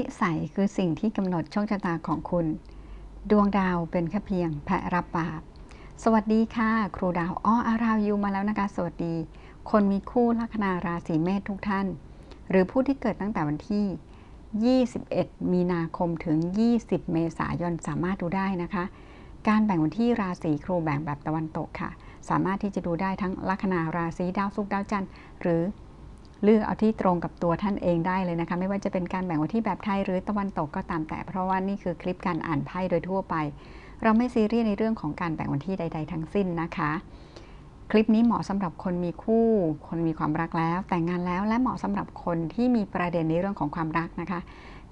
นิสัยคือสิ่งที่กำหนดโชคชะตาของคุณ ดวงดาวเป็นแค่เพียงแพะรับบาป สวัสดีค่ะ ครูดาวอ้ออาราวยูมาแล้วนะคะ สวัสดี คนมีคู่ลัคนาราศีเมษทุกท่าน หรือผู้ที่เกิดตั้งแต่วันที่ 21 มีนาคมถึง 20 เมษายนสามารถดูได้นะคะ การแบ่งวันที่ราศีครูแบ่งแบบตะวันตกค่ะ สามารถที่จะดูได้ทั้งลัคนาราศีดาวศุกร์ดาวจันทร์หรือ เลือกเอาที่ตรงกับตัวท่านเองได้เลยนะคะ ไม่ว่าจะเป็นการแบ่งวันที่แบบไทยหรือตะวันตกก็ตามแต่ เพราะว่านี่คือคลิปการอ่านไพ่โดยทั่วไป เราไม่ซีเรียสในเรื่องของการแบ่งวันที่ใด ๆ ทั้งสิ้นนะคะคลิปนี้เหมาะสำหรับคนมีคู่ คนมีความรักแล้ว แต่งงานแล้วและเหมาะสำหรับคนที่มีประเด็นในเรื่องของความรักนะคะ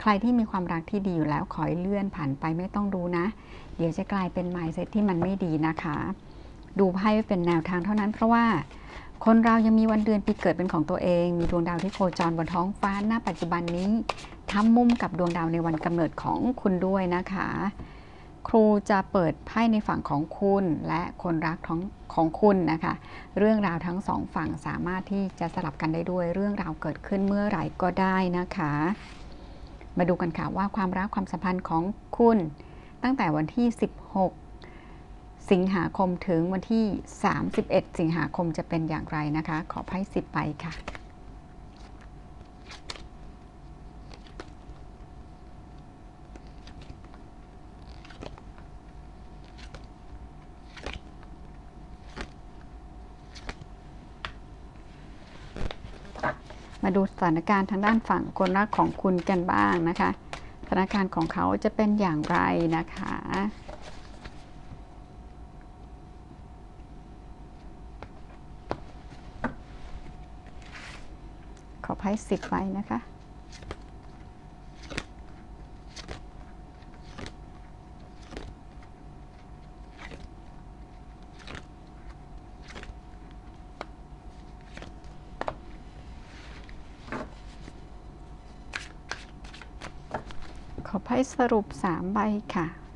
ใครที่มีความรักที่ดีอยู่แล้วขอให้เลื่อนผ่านไปไม่ต้องดูนะ เดี๋ยวจะกลายเป็นไมซ์เซตที่มันไม่ดีนะคะ ดูไพ่เป็นแนวทางเท่านั้นเพราะว่า คนเรายังมีวันเดือนปีเกิดเป็นของตัวเอง มีดวงดาวที่โคจรบนท้องฟ้าหน้าปัจจุบันนี้ทำมุมกับดวงดาวในวันกำเนิดของคุณด้วยนะคะ ครูจะเปิดไพ่ในฝั่งของคุณและคนรักของของคุณนะคะ เรื่องราวทั้งสองฝั่งสามารถที่จะสลับกันได้ด้วย เรื่องราวเกิดขึ้นเมื่อไหร่ก็ได้นะคะ มาดูกันค่ะว่าความรักความสัมพันธ์ของคุณตั้งแต่วันที่ 16 สิงหาคมถึงวันที่ 31 สิงหาคมจะเป็นอย่างไรนะคะ ขอไพ่สิบใบค่ะ มาดูสถานการณ์ทางด้านฝั่งคนรักของคุณกันบ้างนะคะ สถานการณ์ของเขาจะเป็นอย่างไรนะคะ ขอไพ่สิบไว้นะคะ ขอไพ่สรุปสามใบค่ะ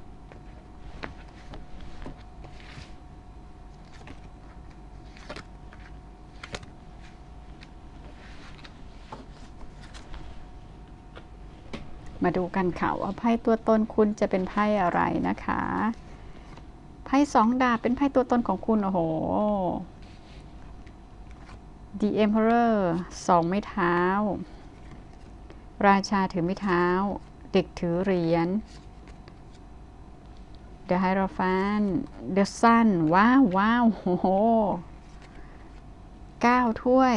มาดูกันค่ะว่าไพ่ตัวตนคุณจะเป็นไพ่อะไรนะคะ ไพ่สองดาบเป็นไพ่ตัวตนของคุณ โอ้โห The Emperor สองไม้เท้า ราชาถือไม้เท้า เด็กถือเหรียญ The Hierophant The Sun ว้าวว้าวโอ้โหเก้าถ้วย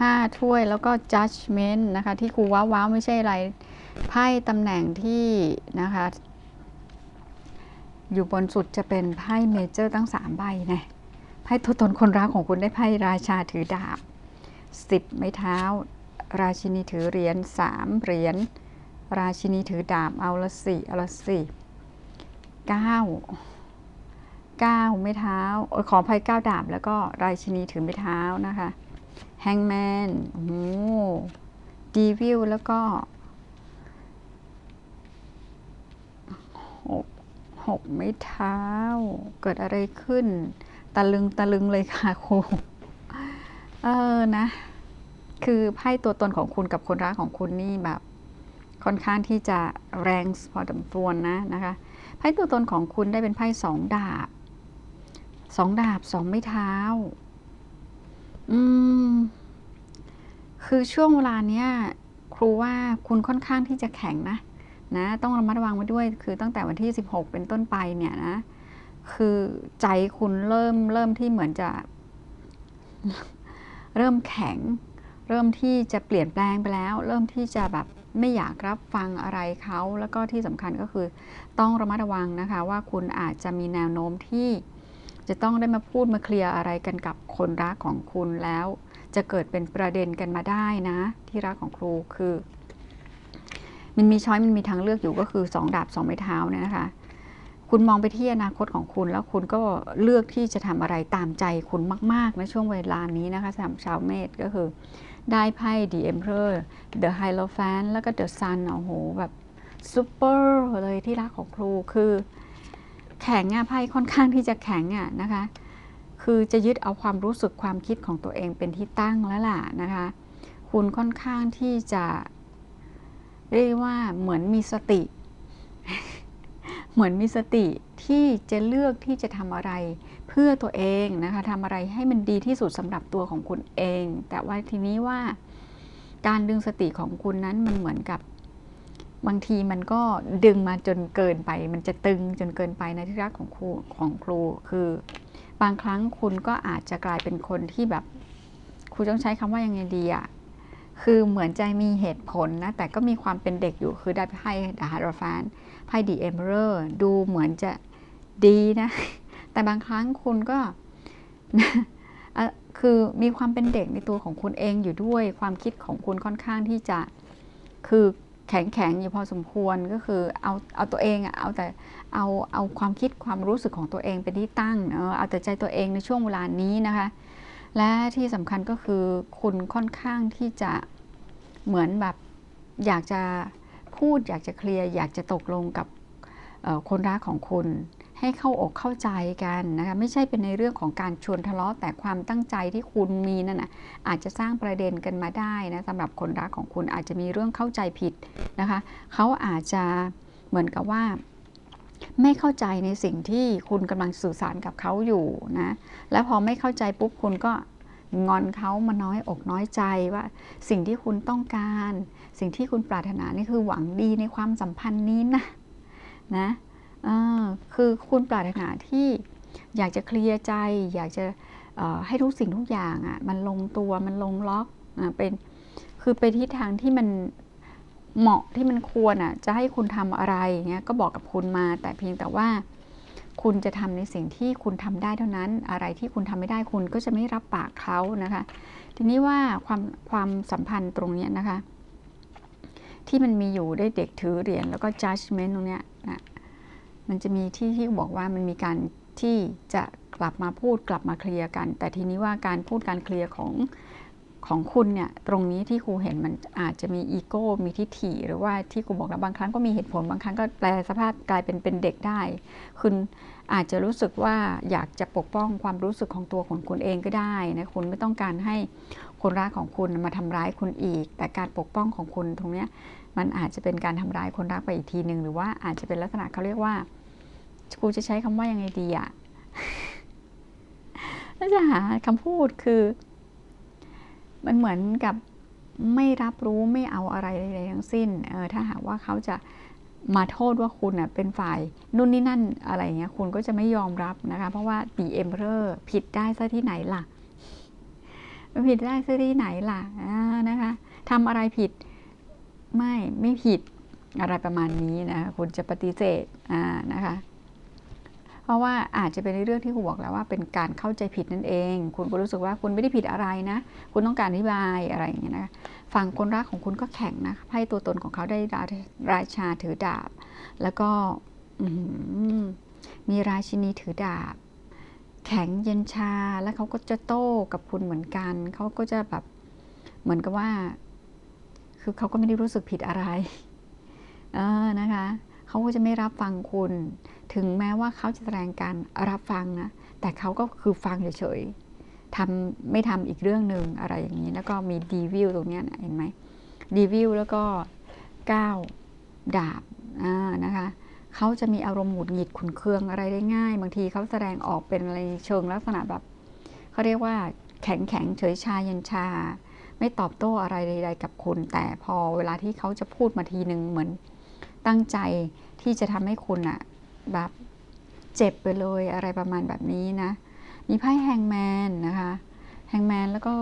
ห้าถ้วยแล้วก็ Judgment นะคะ ที่ครูว้าวว้าวไม่ใช่อะไรไพ่ตำแหน่งที่นะคะ อยู่บนสุดจะเป็นไพ่เมเจอร์ตั้งสามใบนะไพ่ตัวตนคนรักของคุณได้ไพ่ราชาถือดาบสิบไม้เท้า ราชินีถือเหรียญสามเหรียญราชินีถือดาบเอาละสี่เอาละสี่เก้าเก้าไม้เท้าขออภัยเก้าดาบแล้วก็ราชินีถือไม้เท้านะคะ แฮงแมนโอ้ดีวิลแล้วก็หกหกไม้เท้า เกิดอะไรขึ้น ตะลึงตะลึงเลยค่ะครูเออนะ คือไพ่ตัวตนของคุณกับคนรักของคุณนี่แบบ ค่อนข้างที่จะแรงพอสมควรนะนะคะไพ่ตัวตนของคุณได้เป็นไพ่สองดาบสองดาบสองไม้เท้า อืม คือช่วงเวลาเนี้ย ครูว่าคุณค่อนข้างที่จะแข็งนะ นะ ต้องระมัดระวังไว้ด้วย คือตั้งแต่วันที่ 16 เป็นต้นไปเนี่ยนะ คือใจคุณเริ่มเริ่มที่เหมือนจะ เริ่มแข็ง เริ่มที่จะเปลี่ยนแปลงไปแล้ว เริ่มที่จะแบบไม่อยากรับฟังอะไรเขา แล้วก็ที่สำคัญก็คือ ต้องระมัดระวังนะคะ ว่าคุณอาจจะมีแนวโน้มที่ จะต้องได้มาพูดมาเคลียร์อะไรกันกับคนรักของคุณแล้ว จะเกิดเป็นประเด็นกันมาได้นะ ที่รักของครูคือ มันมีช้อยมันมีทางเลือกอยู่ก็คือสองดาบสองไม้เท้าเนี่ยนะคะคุณมองไปที่อนาคตของคุณแล้วคุณก็เลือกที่จะทำอะไรตามใจคุณมากๆในช่วงเวลานี้นะคะสำหรับชาวเมษก็คือ ได้ไพ่ The Emperor The Hierophant แล้วก็ The Sun โอ้โหแบบซูเปอร์เลยที่รักของครูคือ แข็งอะไพ่ค่อนข้างที่จะแข็งอะนะคะ คือจะยึดเอาความรู้สึกความคิดของตัวเองเป็นที่ตั้งแล้วล่ะนะคะ คุณค่อนข้างที่จะเรียกว่าเหมือนมีสติ เหมือนมีสติที่จะเลือกที่จะทำอะไรเพื่อตัวเองนะคะทำอะไรให้มันดีที่สุดสำหรับตัวของคุณเอง แต่ว่าทีนี้ว่าการดึงสติของคุณนั้นมันเหมือนกับ บางทีมันก็ดึงมาจนเกินไป มันจะตึงจนเกินไปในที่รักของครูของครู คือบางครั้งคุณก็อาจจะกลายเป็นคนที่แบบครูต้องใช้คำว่ายังไงดีอะคือเหมือนใจมีเหตุผลนะ แต่ก็มีความเป็นเด็กอยู่คือได้ไพ่ดาฮารฟานไพ่ดีเอมเบอร์ดูเหมือนจะดีนะ แต่บางครั้งคุณก็คือมีความเป็นเด็กในตัวของคุณเองอยู่ด้วย ความคิดของคุณค่อนข้างที่จะ คือ แข็งแข็งอยู่พอสมควรก็คือเอาเอาตัวเองเอาแต่เอาเอาความคิดความรู้สึกของตัวเองเป็นที่ตั้งเอาแต่ใจตัวเองในช่วงเวลานี้นะคะ และที่สำคัญก็คือคุณค่อนข้างที่จะเหมือนแบบอยากจะพูดอยากจะเคลียร์อยากจะตกลงกับคนรักของคุณ ให้เข้าอกเข้าใจกันนะคะไม่ใช่เป็นในเรื่องของการชวนทะเลาะแต่ความตั้งใจที่คุณมีนั่นนะอาจจะสร้างประเด็นกันมาได้นะสำหรับคนรักของคุณอาจจะมีเรื่องเข้าใจผิดนะคะเขาอาจจะเหมือนกับว่าไม่เข้าใจในสิ่งที่คุณกำลังสื่อสารกับเขาอยู่นะ แล้วพอไม่เข้าใจปุ๊บคุณก็งอนเขามาน้อยอกน้อยใจว่า สิ่งที่คุณต้องการ สิ่งที่คุณปรารถนานี่คือหวังดีในความสัมพันธ์นี้นะนะ คือคุณปรารถนาที่อยากจะเคลียร์ใจ อยากจะให้ทุกสิ่งทุกอย่างอะมันลงตัวมันลงล็อกอะเป็นคือไปทิศทางที่มันเหมาะที่มันควรอะจะให้คุณทำอะไรเงี้ยก็บอกกับคุณมา แต่เพียงแต่ว่าคุณจะทำในสิ่งที่คุณทำได้เท่านั้น อะไรที่คุณทำไม่ได้คุณก็จะไม่รับปากเขานะคะ ทีนี้ว่าความความสัมพันธ์ตรงเนี้ยนะคะ ที่มันมีอยู่ได้เด็กถือเหรียญแล้วก็ judgment ตรงเนี้ย มันจะมีที่ที่บอกว่ามันมีการที่จะกลับมาพูดกลับมาเคลียร์กัน แต่ทีนี้ว่าการพูดการเคลียร์ของของคุณเนี่ยตรงนี้ที่ครูเห็นมันอาจจะมีอีโก้มีทิฐิหรือว่าที่ครูบอกแล้วบางครั้งก็มีเหตุผลบางครั้งก็แปลสภาพกลายเป็นเป็นเด็กได้ คุณอาจจะรู้สึกว่าอยากจะปกป้องความรู้สึกของตัวของคุณเองก็ได้นะคุณไม่ต้องการให้คนรักของคุณมาทำร้ายคุณอีก แต่การปกป้องของคุณตรงนี้ มันอาจจะเป็นการทำร้ายคนรักไปอีกทีหนึ่งหรือว่าอาจจะเป็นลักษณะเขาเรียกว่าครูจะใช้คำว่ายังไงดีอะถ้าจะหาคำพูดคือ มันเหมือนกับไม่รับรู้ไม่เอาอะไรใดๆทั้งสิ้นเออถ้าหากว่าเขาจะมาโทษว่าคุณอะเป็นฝ่ายนู่นนี่นั่นอะไรเงี้ยคุณก็จะไม่ยอมรับนะคะ เพราะว่าปีเอ็มเพอร์ผิดได้ซะที่ไหนล่ะผิดได้ซะที่ไหนล่ะนะคะทำอะไรผิด ไม่ไม่ผิดอะไรประมาณนี้นะคุณจะปฏิเสธอ่านะคะ เพราะว่าอาจจะเป็นเรื่องที่ครูบอกแล้วว่าเป็นการเข้าใจผิดนั่นเอง คุณก็รู้สึกว่าคุณไม่ได้ผิดอะไรนะ คุณต้องการอธิบายอะไรอย่างเงี้ยนะฝั่งคนรักของคุณก็แข็งนะไพ่ตัวตนของเขาได้ราชาถือดาบ แล้วก็มีราชินีถือดาบ แข็งเย็นชาแล้วเขาก็จะโต้กับคุณเหมือนกัน เขาก็จะแบบเหมือนกับว่า คือเขาก็ไม่ได้รู้สึกผิดอะไรเออนะคะเขาก็จะไม่รับฟังคุณ ถึงแม้ว่าเขาจะแสดงการรับฟังนะแต่เขาก็คือฟังเฉยๆทำไม่ทำอีกเรื่องหนึ่งอะไรอย่างนี้ แล้วก็มีดีวิวตรงนี้นะเห็นไหมดีวิวแล้วก็ก้าวดาบนะคะเขาจะมีอารมณ์หงุดหงิดขุนเคืองอะไรได้ง่าย บางทีเขาแสดงออกเป็นอะไรเชิงลักษณะแบบเขาเรียกว่าแข็งแข็งเฉยชาเย็นชา ไม่ตอบโต้อะไรใด ๆ กับคุณ แต่พอเวลาที่เขาจะพูดมาทีหนึ่งเหมือนตั้งใจที่จะทำให้คุณอะแบบเจ็บไปเลยอะไรประมาณแบบนี้นะ มีไพ่แฮงแมนนะคะแฮงแมนแล้วก็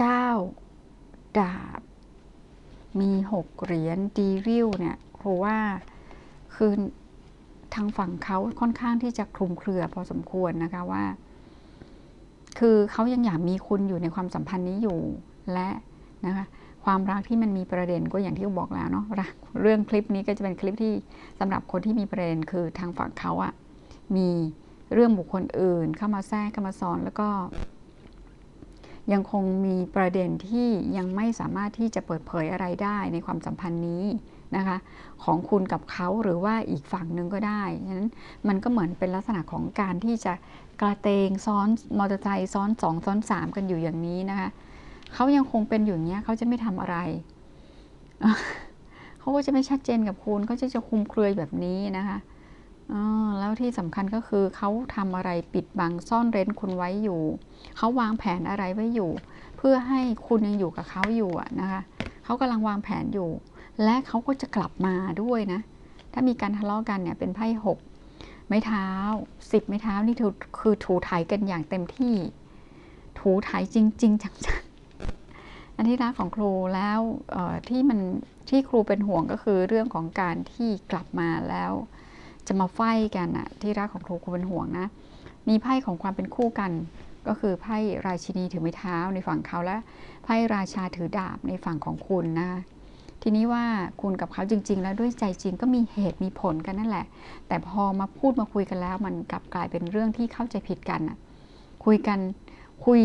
9ดาบ มี6เหรียญดีวิวเนี่ยครูว่าคือทางฝั่งเขาค่อนข้างที่จะคลุมเครือพอสมควรนะคะว่า คือเขายังอยากมีคุณอยู่ในความสัมพันธ์นี้อยู่และนะคะความรักที่มันมีประเด็นก็อย่างที่บอกแล้วเนาะเรื่องคลิปนี้ก็จะเป็นคลิปที่สำหรับคนที่มีประเด็นคือทางฝั่งเขาอะมีเรื่องบุคคลอื่น เข้ามาแทรกเข้ามาซ้อนแล้วก็ ยังคงมีประเด็นที่ยังไม่สามารถที่จะเปิดเผยอะไรได้ในความสัมพันธ์นี้ นะคะของคุณกับเขาหรือว่าอีกฝั่งหนึ่งก็ได้ฉะนั้นมันก็เหมือนเป็นลักษณะของการที่จะกระเตงซ้อนมอเตอร์ไซค์ซ้อนสองซ้อนสามกันอยู่อย่างนี้นะคะเขายังคงเป็นอยู่เนี้ยเขาจะไม่ทำอะไรเขาก็จะไม่ชัดเจนกับคุณเขาจะจะคุมเครือแบบนี้นะคะแล้วที่สำคัญก็คือเขาทำอะไรปิดบังซ่อนเร้นคุณไว้อยู่ เขาวางแผนอะไรไว้อยู่ เพื่อให้คุณยังอยู่กับเขาอยู่นะคะเขากำลังวางแผนอยู่ และเขาก็จะกลับมาด้วยนะ ถ้ามีการทะเลาะกันเนี่ยเป็นไพ่หกไม้เท้าสิบไม้เท้านี่คือถูถ่ายกันอย่างเต็มที่ ถูถ่ายจริง ๆจังๆอันที่รักของครูแล้วที่มันที่ครูเป็นห่วงก็คือเรื่องของการที่กลับมาแล้ว จะมาไฟกันอะที่รักของครูครูเป็นห่วงนะ มีไพ่ของความเป็นคู่กันก็คือไพ่ราชินีถือไม้เท้าในฝั่งเขาและไพ่ราชาถือดาบในฝั่งของคุณนะ ทีนี้ว่าคุณกับเขาจริง ๆ แล้วด้วยใจจริงก็มีเหตุมีผลกันนั่นแหละ แต่พอมาพูดมาคุยกันแล้ว มันกลับกลายเป็นเรื่องที่เข้าใจผิดกันอะคุยกันคุย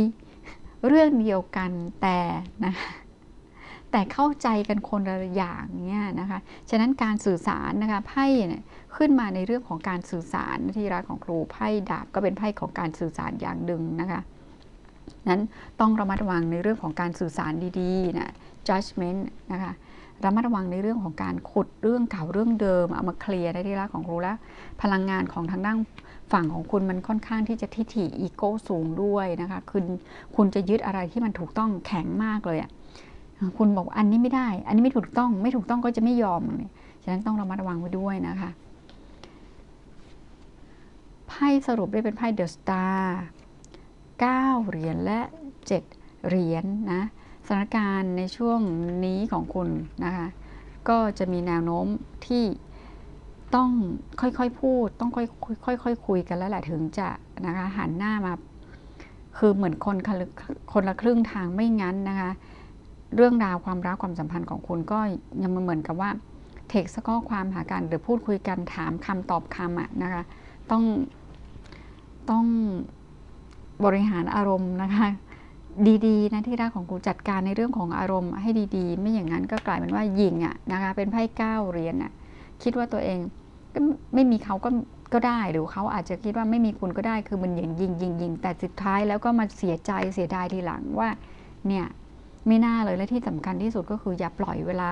เรื่องเดียวกันแต่นะคะแต่เข้าใจกันคนละอย่างเนี่ยนะคะ ฉะนั้นการสื่อสารนะคะไพ่เนี่ยขึ้นมาในเรื่องของการสื่อสารที่รักของครูไพ่ดาบก็เป็นไพ่ของการสื่อสารอย่างหนึ่งนะคะนั้นต้องระมัดระวังในเรื่องของการสื่อสารดีๆนะ judgment นะคะ ระมัดระวังในเรื่องของการขุดเรื่องเก่าเรื่องเดิมเอามาเคลียร์ได้ที่รักของครูแล้ว พลังงานของทางด้านฝั่งของคุณมันค่อนข้างที่จะทิฐิอีโก้สูงด้วยนะคะคุณคุณจะยึดอะไรที่มันถูกต้องแข็งมากเลยอะคุณบอกอันนี้ไม่ได้ อันนี้ไม่ถูกต้อง ไม่ถูกต้องก็จะไม่ยอมเลยฉะนั้นต้องระมัดระวังไว้ด้วยนะคะไพ่สรุปได้เป็นไพ่เดอะสตาร์9เหรียญและ 7 เหรียญนนะ สถานการณ์ในช่วงนี้ของคุณนะคะ ก็จะมีแนวโน้มที่ต้องค่อยๆพูด ต้องค่อยๆค่อยคุยกันแล้วแหละถึงจะนะคะหันหน้ามา คือเหมือนคนคนละครึ่งทางไม่งั้นนะคะ เรื่องราวความรักความสัมพันธ์ของคุณก็ยังเหมือนกับว่าเทคสข้อความหากันหรือพูดคุยกันถามคำตอบคำอะนะคะ ต้องต้องบริหารอารมณ์นะคะ ดีๆนะที่รักของกูจัดการในเรื่องของอารมณ์ให้ดีๆ ไม่อย่างนั้นก็กลายเป็นว่ายิงอะนะคะเป็นไพ่เก้าเหรียญอะคิดว่าตัวเองก็ไม่มีเขาก็ก็ได้หรือเขาอาจจะคิดว่าไม่มีคุณก็ได้คือมันยิงยิงยิงยิงแต่สุดท้ายแล้วก็มาเสียใจเสียดายทีหลังว่าเนี่ยไม่น่าเลยและที่สำคัญที่สุดก็คืออย่าปล่อยเวลา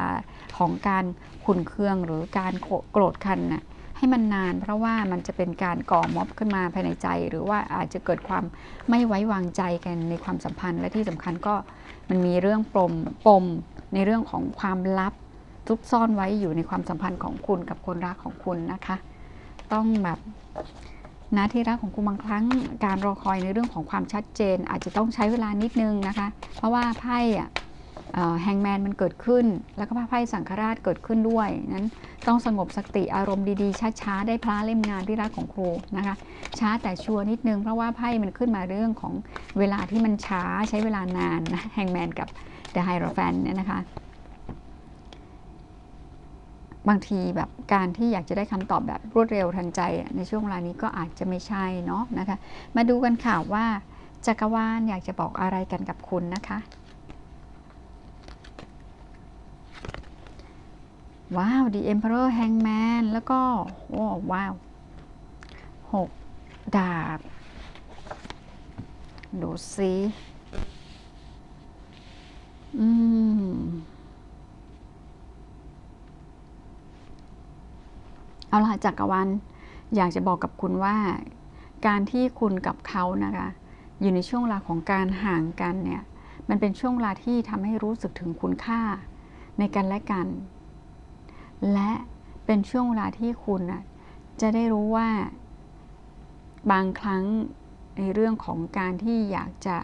ของการขุนเคืองหรือการโกรธคันนะ่ะ ให้มันนาน เพราะว่ามันจะเป็นการก่อม็อบขึ้นมาภายในใจ หรือว่าอาจจะเกิดความไม่ไว้วางใจกันในความสัมพันธ์ และที่สำคัญก็มันมีเรื่องปมปมในเรื่องของความลับซุกซ่อนไว้อยู่ในความสัมพันธ์ของคุณกับคนรักของคุณนะคะ ต้องแบบนะที่รักของคุณบางครั้งการรอคอยในเรื่องของความชัดเจน อาจจะต้องใช้เวลานิดนึงนะคะ เพราะว่าไพ่อะ แฮงแมนมันเกิดขึ้น แล้วก็ไพ่สังฆราชเกิดขึ้นด้วยนั้นต้องสงบสติอารมณ์ดีๆ ช้าๆ ได้พระเล่มงานที่รักของครูนะคะ ช้าแต่ชัวร์นิดนึง เพราะว่าไพ่มันขึ้นมาเรื่องของเวลาที่มันช้าใช้เวลานานนะแฮงแมนกับเดอะไฮโรแฟนเนี่ยนะคะ บางทีแบบการที่อยากจะได้คำตอบแบบรวดเร็วทันใจ ในช่วงเวลานี้ก็อาจจะไม่ใช่เนาะนะคะ มาดูกันค่ะว่าจักรวาลอยากจะบอกอะไรกันกับคุณนะคะ ว้าว The Emperor Hangman แล้วก็โอ้ว้าวหกดาบ ดูสิอืมเอาล่ะจักรวาลอยากจะบอกกับคุณว่า การที่คุณกับเขานะคะ อยู่ในช่วงเวลาของการห่างกันเนี่ย มันเป็นช่วงเวลาที่ทำให้รู้สึกถึงคุณค่าในกันและกัน และเป็นช่วงเวลาที่คุณจะได้รู้ว่า บางครั้งในเรื่องของการที่อยากจะ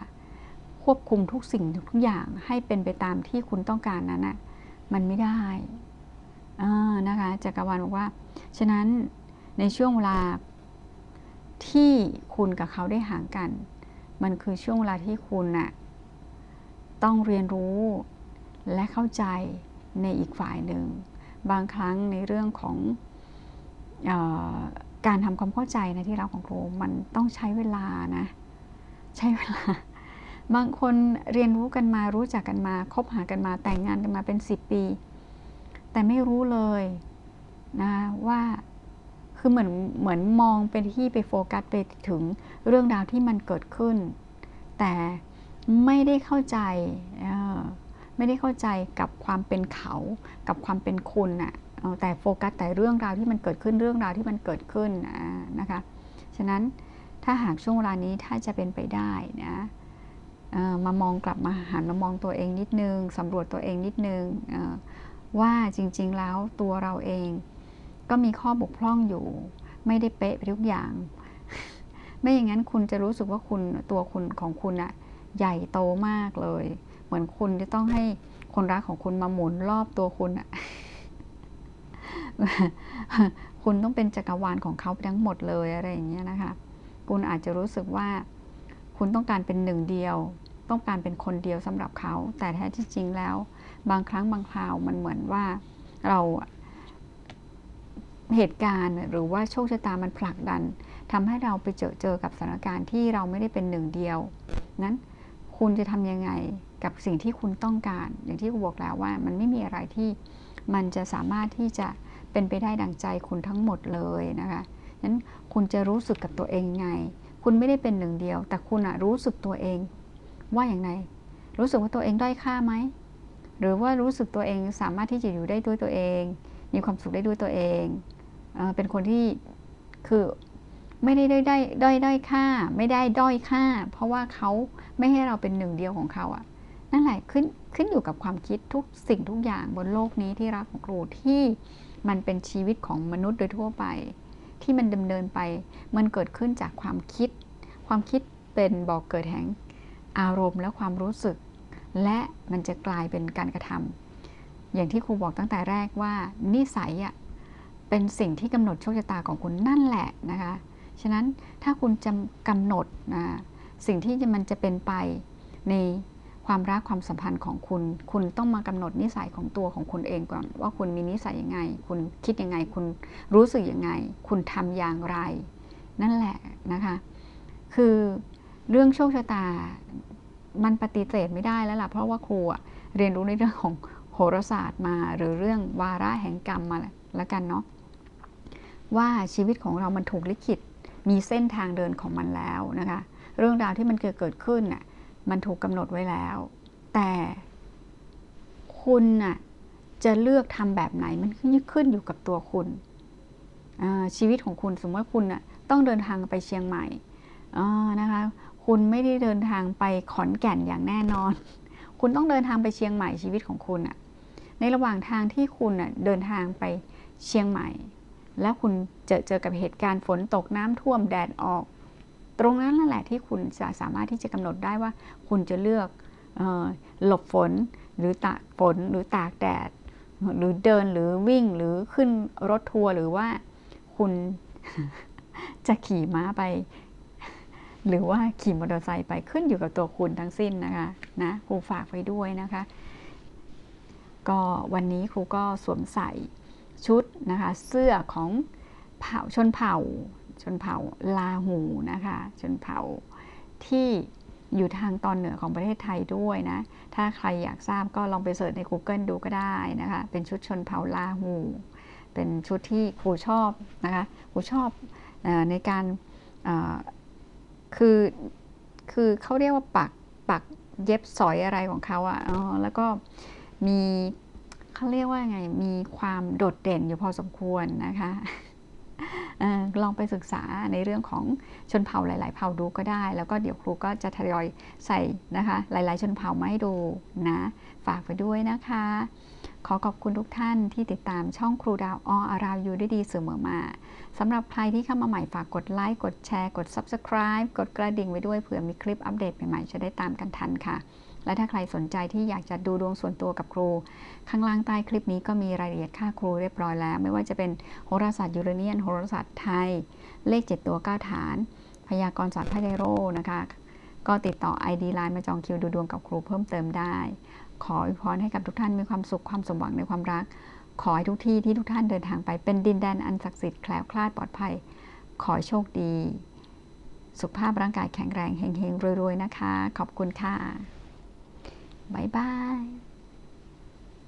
ควบคุมทุกสิ่งทุกอย่างให้เป็นไปตามที่คุณต้องการนั้นนะมันไม่ได้นะคะจักรวาลบอกว่า ฉะนั้นในช่วงเวลาที่คุณกับเขาได้ห่างกัน มันคือช่วงเวลาที่คุณน่ะต้องเรียนรู้และเข้าใจในอีกฝ่ายหนึ่ง บางครั้งในเรื่องของออการทำความเข้าใจในที่รักของครูมันต้องใช้เวลานะ ใช้เวลา บางคนเรียนรู้กันมารู้จักกันมาคบหากันมาแต่งงานกันมาเป็นสิบปี แต่ไม่รู้เลยนะว่าคือเหมือนเหมือนมองเป็นที่ไปโฟกัสไปถึงเรื่องราวที่มันเกิดขึ้น แต่ไม่ได้เข้าใจ ไม่ได้เข้าใจกับความเป็นเขา กับความเป็นคุณน่ะแต่โฟกัสแต่เรื่องราวที่มันเกิดขึ้นเรื่องราวที่มันเกิดขึ้นนะคะ ฉะนั้นถ้าหากช่วงเวลานี้ถ้าจะเป็นไปได้นะมามองกลับมาหันมามองตัวเองนิดนึงสำรวจตัวเองนิดนึงว่าจริงๆแล้วตัวเราเอง ก็มีข้อบกพร่องอยู่ ไม่ได้เป๊ะไปทุกอย่าง ไม่อย่างนั้นคุณจะรู้สึกว่าคุณตัวคุณของคุณอะใหญ่โตมากเลย เหมือนคุณจะต้องให้คนรักของคุณมาหมุนรอบตัวคุณอะคุณต้องเป็นจักรวาลของเขาทั้งหมดเลยอะไรอย่างเงี้ยนะคะ คุณอาจจะรู้สึกว่า คุณต้องการเป็นหนึ่งเดียว ต้องการเป็นคนเดียวสำหรับเขา แต่แท้ที่จริงแล้ว บางครั้งบางคราวมันเหมือนว่าเราเหตุการณ์หรือว่าโชคชะตามันผลักดันทำให้เราไปเจอเจอกับสถานการณ์ที่เราไม่ได้เป็นหนึ่งเดียว นั้นคุณจะทำยังไง กับสิ่งที่คุณต้องการ อย่างที่คุณบอกแล้วว่ามันไม่มีอะไรที่มันจะสามารถที่จะเป็นไปได้ดังใจคุณทั้งหมดเลยนะคะนั้นคุณจะรู้สึกกับตัวเองไง คุณไม่ได้เป็นหนึ่งเดียว แต่คุณอะรู้สึกตัวเอง ว่าอย่างไรรู้สึกว่าตัวเองด้อยค่าไหมหรือว่ารู้สึกตัวเองสามารถที่จะอยู่ได้ด้วยตัวเอง มีความสุขได้ด้วยตัวเองเป็นคนที่คือไม่ได้ด้อยด้อยด้อยค่า ไม่ได้ด้อยค่า เพราะว่าเขาไม่ให้เราเป็นหนึ่งเดียวของเขาอะ นั่นแหละขึ้นขึ้นอยู่กับความคิดทุกสิ่งทุกอย่างบนโลกนี้ที่รักของครูที่มันเป็นชีวิตของมนุษย์โดยทั่วไป ที่มันดำเนินไป มันเกิดขึ้นจากความคิด ความคิดเป็นบอกเกิดแห่งอารมณ์และความรู้สึก และมันจะกลายเป็นการกระทำอย่างที่ครูบอกตั้งแต่แรกว่า นิสัยอะเป็นสิ่งที่กำหนดโชคชะตาของคุณนั่นแหละนะคะฉะนั้นถ้าคุณจะกำหนดนะสิ่งที่มันจะเป็นไปใน ความรักความสัมพันธ์ของคุณ คุณต้องมากำหนดนิสัยของตัวของคุณเองก่อน ว่าคุณมีนิสัยยังไง คุณคิดยังไง คุณรู้สึกยังไง คุณทำอย่างไร นั่นแหละนะคะ คือเรื่องโชคชะตา มันปฏิเสธไม่ได้แล้วล่ะ เพราะว่าครูเรียนรู้ในเรื่องของโหราศาสตร์มาหรือเรื่องวาระแห่งกรรมมาแล้วกันเนาะว่าชีวิตของเรามันถูกลิขิตมีเส้นทางเดินของมันแล้วนะคะ เรื่องราวที่มันเกิดเกิดขึ้นน่ะ มันถูกกำหนดไว้แล้ว แต่คุณน่ะจะเลือกทำแบบไหนมันขึ้นอยู่กับตัวคุณ ชีวิตของคุณสมมติว่าคุณน่ะต้องเดินทางไปเชียงใหม่นะคะ คุณไม่ได้เดินทางไปขอนแก่นอย่างแน่นอน คุณต้องเดินทางไปเชียงใหม่ชีวิตของคุณอะในระหว่างทางที่คุณอะเดินทางไปเชียงใหม่ แล้วคุณเจอเจอกับเหตุการณ์ฝนตกน้ำท่วมแดดออก ตรงนั้นนั่นแหละที่คุณจะสามารถที่จะกำหนดได้ว่าคุณจะเลือกหลบฝนหรือตากฝนหรือตากแดด หรือเดินหรือวิ่งหรือขึ้นรถทัวร์หรือว่าคุณจะขี่ม้าไป หรือว่าขี่มอเตอร์ไซค์ไปขึ้นอยู่กับตัวคุณทั้งสิ้นนะคะนะครูฝากไว้ด้วยนะคะ ก็วันนี้ครูก็สวมใส่ชุดนะคะ เสื้อของเผ่าชนเผ่า ชนเผ่าลาหูนะคะ ชนเผ่าที่อยู่ทางตอนเหนือของประเทศไทยด้วยนะ ถ้าใครอยากทราบก็ลองไปเสิร์ชใน Google ดูก็ได้นะคะ เป็นชุดชนเผ่าลาหู เป็นชุดที่ครูชอบนะคะครูชอบในการคือคือเขาเรียกว่าปักปักเย็บสอยอะไรของเขาอะ่ะแล้วก็มีเขาเรียกว่าไง มีความโดดเด่นอยู่พอสมควรนะคะ ลองไปศึกษาในเรื่องของชนเผ่าหลาย ๆ เผ่าดูก็ได้ แล้วก็เดี๋ยวครูก็จะทยอยใส่นะคะ หลาย ๆ ชนเผ่ามาให้ดูนะ ฝากไปด้วยนะคะ ขอขอบคุณทุกท่านที่ติดตามช่องครูดาวออาราวยูได้ดีเสมอมาสำหรับใครที่เข้ามาใหม่ฝากกดไลค์กดแชร์ กด Subscribe กดกระดิ่งไว้ด้วยเผื่อมีคลิปอัปเดตใหม่ ๆ จะได้ตามกันทันค่ะ และถ้าใครสนใจที่อยากจะดูดวงส่วนตัวกับครู ข้างล่างใต้คลิปนี้ก็มีรายละเอียดค่าครูเรียบร้อยแล้ว ไม่ว่าจะเป็นโหราศาสตร์ยูเรเนียนโหราศาสตร์ไทย เลข 7 ตัว 9 ฐาน พยากรณ์ศาสตร์ไพ่ไดโรนะคะ ก็ติดต่อ ID ไลน์มาจองคิวดูดวงกับครูเพิ่มเติมได้ ขออวยพรให้กับทุกท่านมีความสุขความสมหวังในความรัก ขอให้ทุกที่ที่ทุกท่านเดินทางไปเป็นดินแดนอันศักดิ์สิทธิ์แคล้วคลาดปลอดภัย ขอโชคดี สุขภาพร่างกายแข็งแรงเฮงๆรวยๆนะคะ ขอบคุณค่ะ 拜拜。